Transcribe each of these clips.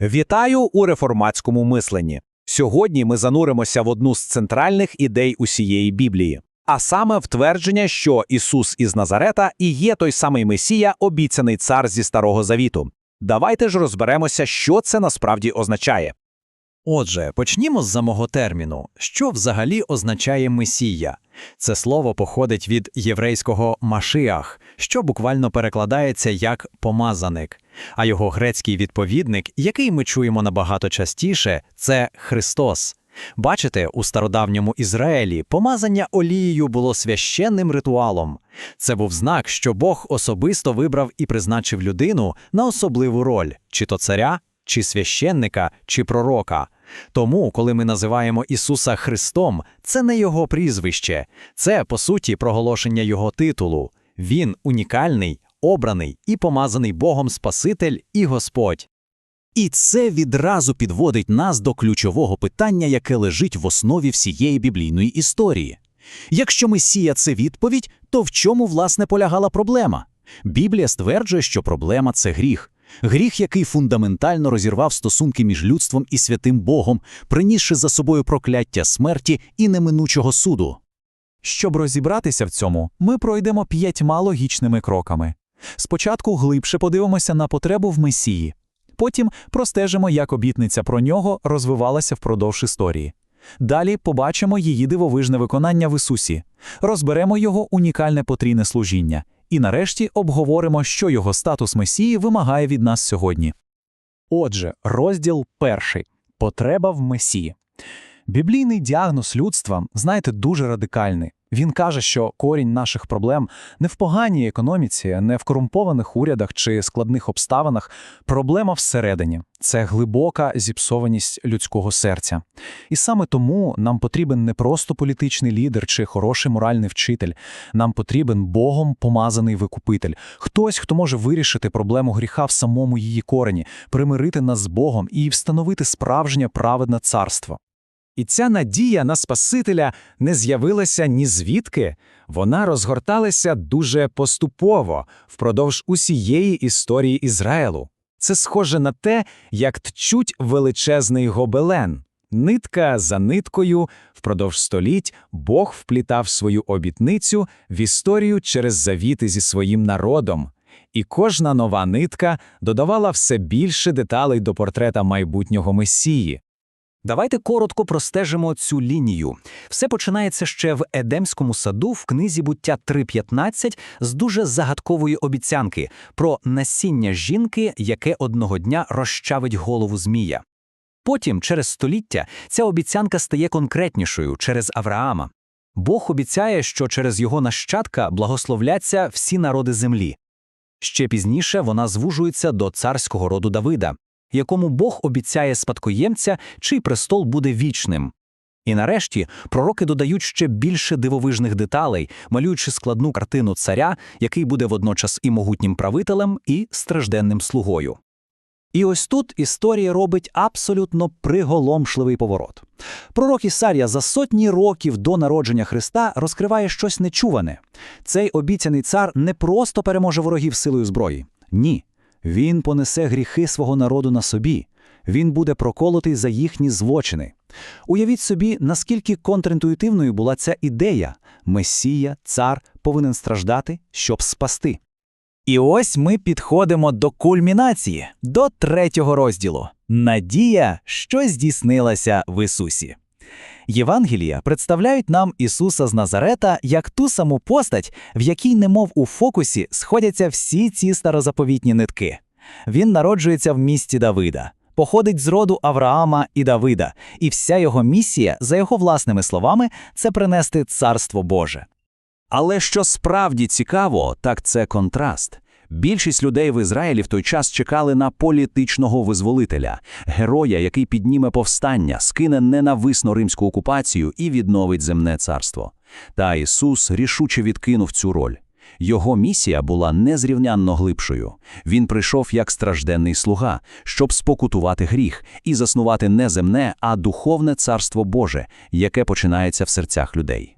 Вітаю у реформатському мисленні. Сьогодні ми зануримося в одну з центральних ідей усієї Біблії, а саме в твердження, що Ісус із Назарета і є той самий Месія, обіцяний цар зі Старого Завіту. Давайте ж розберемося, що це насправді означає. Отже, почнімо з самого терміну. Що взагалі означає Месія? Це слово походить від єврейського «машіах», що буквально перекладається як «помазаник», а його грецький відповідник, який ми чуємо набагато частіше, це Христос. Бачите, у стародавньому Ізраїлі помазання олією було священним ритуалом. Це був знак, що Бог особисто вибрав і призначив людину на особливу роль, чи то царя, чи священника, чи пророка. Тому, коли ми називаємо Ісуса Христом, це не Його прізвище, це, по суті, проголошення Його титулу. Він унікальний, обраний і помазаний Богом Спаситель і Господь. І це відразу підводить нас до ключового питання, яке лежить в основі всієї біблійної історії. Якщо Месія це відповідь, то в чому, власне, полягала проблема? Біблія стверджує, що проблема це гріх. Гріх, який фундаментально розірвав стосунки між людством і святим Богом, принісши за собою прокляття смерті і неминучого суду. Щоб розібратися в цьому, ми пройдемо п'ятьма логічними кроками. Спочатку глибше подивимося на потребу в Месії, потім простежимо, як обітниця про нього розвивалася впродовж історії. Далі побачимо її дивовижне виконання в Ісусі, розберемо його унікальне потрійне служіння і нарешті обговоримо, що його статус Месії вимагає від нас сьогодні. Отже, розділ перший потреба в Месії. Біблійний діагноз людства, знаєте, дуже радикальний. Він каже, що корінь наших проблем не в поганій економіці, не в корумпованих урядах чи складних обставинах. Проблема всередині це глибока зіпсованість людського серця. І саме тому нам потрібен не просто політичний лідер чи хороший моральний вчитель. Нам потрібен Богом помазаний викупитель, хтось, хто може вирішити проблему гріха в самому її корені, примирити нас з Богом і встановити справжнє праведне царство. І ця надія на Спасителя не з'явилася ні звідки, вона розгорталася дуже поступово впродовж усієї історії Ізраїлу. Це схоже на те, як тчуть величезний гобелен. Нитка за ниткою впродовж століть Бог вплітав свою обітницю в історію через завіти зі своїм народом. І кожна нова нитка додавала все більше деталей до портрета майбутнього Месії. Давайте коротко простежимо цю лінію. Все починається ще в Едемському саду в книзі буття 3.15 з дуже загадкової обіцянки про насіння жінки, яке одного дня розчавить голову змія. Потім, через століття, ця обіцянка стає конкретнішою через Авраама. Бог обіцяє, що через його нащадка благословляться всі народи землі. Ще пізніше вона звужується до царського роду Давида якому Бог обіцяє спадкоємця, чий престол буде вічним. І нарешті пророки додають ще більше дивовижних деталей, малюючи складну картину царя, який буде водночас і могутнім правителем, і стражденним слугою. І ось тут історія робить абсолютно приголомшливий поворот. Пророк Ісарія за сотні років до народження Христа розкриває щось нечуване. Цей обіцяний цар не просто переможе ворогів силою зброї. Ні. Він понесе гріхи свого народу на собі, він буде проколотий за їхні злочини. Уявіть собі, наскільки контрінтуїтивною була ця ідея Месія, цар повинен страждати, щоб спасти. І ось ми підходимо до кульмінації, до третього розділу Надія, що здійснилася в Ісусі. Євангелія представляють нам Ісуса з Назарета як ту саму постать, в якій, немов у фокусі, сходяться всі ці старозаповітні нитки. Він народжується в місті Давида, походить з роду Авраама і Давида, і вся його місія, за його власними словами, це принести царство Боже. Але що справді цікаво, так це контраст. Більшість людей в Ізраїлі в той час чекали на політичного визволителя, героя, який підніме повстання, скине ненависну римську окупацію і відновить земне царство. Та Ісус рішуче відкинув цю роль. Його місія була незрівнянно глибшою. Він прийшов як стражденний слуга, щоб спокутувати гріх і заснувати не земне, а духовне царство Боже, яке починається в серцях людей.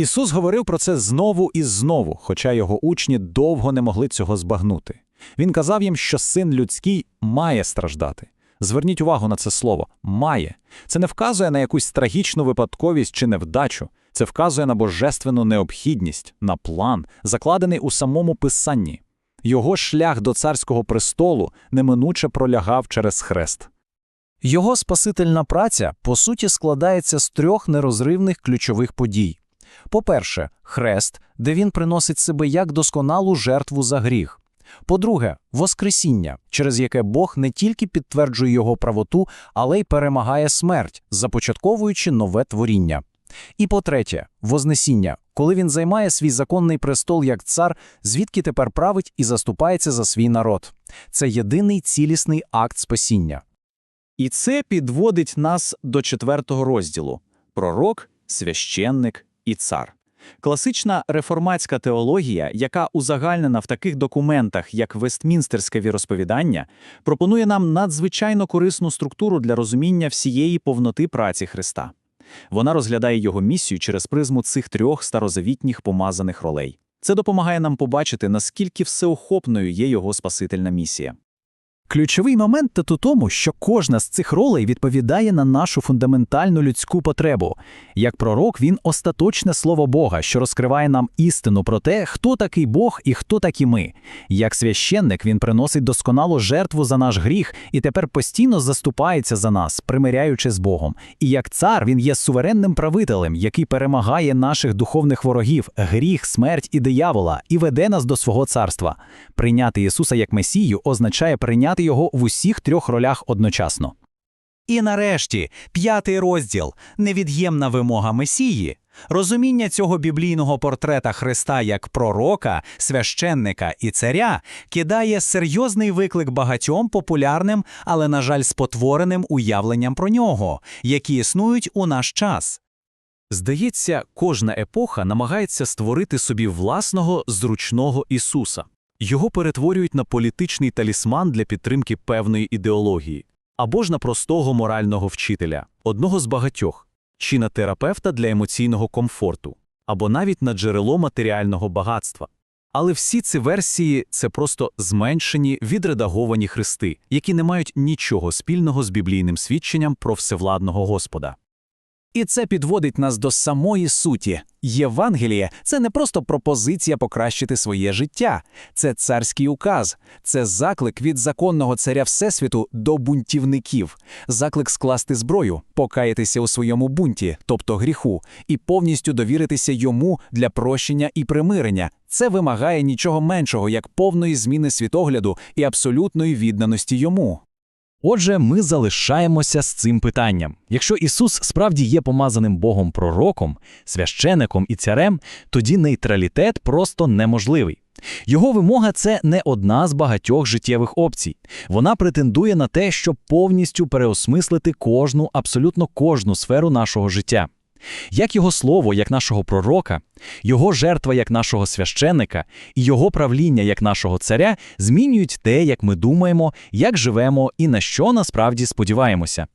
Ісус говорив про це знову і знову, хоча його учні довго не могли цього збагнути. Він казав їм, що син людський має страждати. Зверніть увагу на це слово має. Це не вказує на якусь трагічну випадковість чи невдачу. Це вказує на божественну необхідність, на план, закладений у самому писанні. Його шлях до царського престолу неминуче пролягав через хрест. Його спасительна праця, по суті, складається з трьох нерозривних ключових подій. По-перше, хрест, де він приносить себе як досконалу жертву за гріх. По-друге, Воскресіння, через яке Бог не тільки підтверджує його правоту, але й перемагає смерть, започатковуючи нове творіння. І по-третє, Вознесіння, коли він займає свій законний престол як цар, звідки тепер править і заступається за свій народ. Це єдиний цілісний акт спасіння. І це підводить нас до четвертого розділу пророк, священник і цар. Класична реформатська теологія, яка узагальнена в таких документах, як Вестмінстерське віросповідання, пропонує нам надзвичайно корисну структуру для розуміння всієї повноти праці Христа. Вона розглядає його місію через призму цих трьох старозавітніх помазаних ролей. Це допомагає нам побачити, наскільки всеохопною є його спасительна місія. Ключовий момент тут у тому, що кожна з цих ролей відповідає на нашу фундаментальну людську потребу. Як пророк, він остаточне слово Бога, що розкриває нам істину про те, хто такий Бог і хто такі ми. Як священник, він приносить досконалу жертву за наш гріх і тепер постійно заступається за нас, примиряючи з Богом. І як цар, він є суверенним правителем, який перемагає наших духовних ворогів, гріх, смерть і диявола, і веде нас до свого царства. Прийняти Ісуса як Месію означає прийняти його в усіх трьох ролях одночасно. І нарешті, п'ятий розділ невід'ємна вимога Месії. Розуміння цього біблійного портрета Христа як пророка, священника і царя кидає серйозний виклик багатьом популярним, але, на жаль, спотвореним уявленням про нього, які існують у наш час. Здається, кожна епоха намагається створити собі власного зручного Ісуса. Його перетворюють на політичний талісман для підтримки певної ідеології, або ж на простого морального вчителя, одного з багатьох, чи на терапевта для емоційного комфорту, або навіть на джерело матеріального багатства. Але всі ці версії це просто зменшені, відредаговані хрести, які не мають нічого спільного з біблійним свідченням про всевладного Господа. І це підводить нас до самої суті. Євангеліє це не просто пропозиція покращити своє життя, це царський указ, це заклик від законного царя Всесвіту до бунтівників, заклик скласти зброю, покаятися у своєму бунті, тобто гріху, і повністю довіритися йому для прощення і примирення. Це вимагає нічого меншого, як повної зміни світогляду і абсолютної відданості йому. Отже, ми залишаємося з цим питанням. Якщо Ісус справді є помазаним Богом пророком, священиком і царем, тоді нейтралітет просто неможливий. Його вимога це не одна з багатьох життєвих опцій. Вона претендує на те, щоб повністю переосмислити кожну, абсолютно кожну сферу нашого життя. Як його слово, як нашого пророка, його жертва як нашого священника і його правління як нашого царя змінюють те, як ми думаємо, як живемо і на що насправді сподіваємося.